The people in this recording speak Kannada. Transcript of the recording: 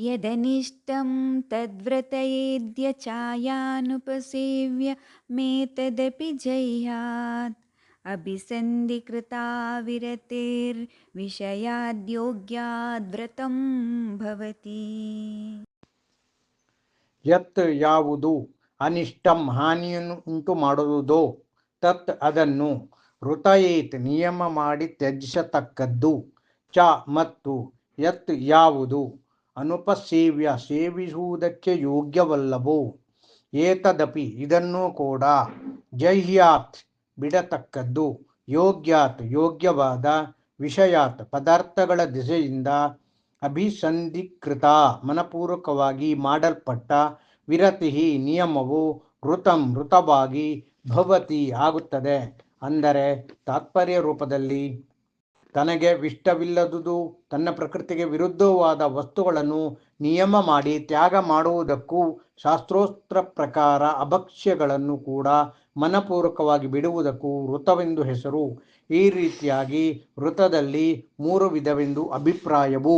यदनिष्टं तद्व्रतयेद्यचायानुपसेव्य मेतदपि जह्यात् अभिसन्धिकृता विरतेर्विषयाद्योग्याद्व्रतं भवति ಯತ್ ಯಾವುದು ಅನಿಷ್ಟಂ ಹಾನಿಯನ್ನು ಉಂಟು ಮಾಡುವುದೋ ತತ್ ಅದನ್ನು ಋತಯೇತ್ ನಿಯಮ ಮಾಡಿ ತ್ಯಜಿಸತಕ್ಕದ್ದು ಚ ಮತ್ತು ಯತ್ ಯಾವುದು ಅನುಪಸೇವ್ಯ ಸೇವಿಸುವುದಕ್ಕೆ ಯೋಗ್ಯವಲ್ಲವೋ? ಏತದಪಿ ಇದನ್ನು ಕೂಡ. ಜಹ್ಯಾತ್ ಬಿಡತಕ್ಕದ್ದು ಯೋಗ್ಯಾತ್ ಯೋಗ್ಯವಾದ ವಿಷಯಾತ್ ಪದಾರ್ಥಗಳ ದಿಸೆಯಿಂದ ಅಭಿಸಂಧಿಕೃತ ಮನಪೂರ್ವಕವಾಗಿ ಮಾಡಲ್ಪಟ್ಟ ವಿರತಿ ನಿಯಮವು ಋತಂ ಋತವಾಗಿ ಭವತಿ ಆಗುತ್ತದೆ. ಅಂದರೆ ತಾತ್ಪರ್ಯ ರೂಪದಲ್ಲಿ ತನಗೆ ಇಷ್ಟವಿಲ್ಲದುದು ತನ್ನ ಪ್ರಕೃತಿಗೆ ವಿರುದ್ಧವಾದ ವಸ್ತುಗಳನ್ನು ನಿಯಮ ಮಾಡಿ ತ್ಯಾಗ ಮಾಡುವುದಕ್ಕೂ ಶಾಸ್ತ್ರೋಸ್ತ್ರ ಪ್ರಕಾರ ಅಭಕ್ಷ್ಯಗಳನ್ನು ಕೂಡ ಮನಪೂರ್ವಕವಾಗಿ ಬಿಡುವುದಕ್ಕೂ ವೃತವೆಂದು ಹೆಸರು. ಈ ರೀತಿಯಾಗಿ ವೃತದಲ್ಲಿ ಮೂರು ವಿಧವೆಂದು ಅಭಿಪ್ರಾಯವು.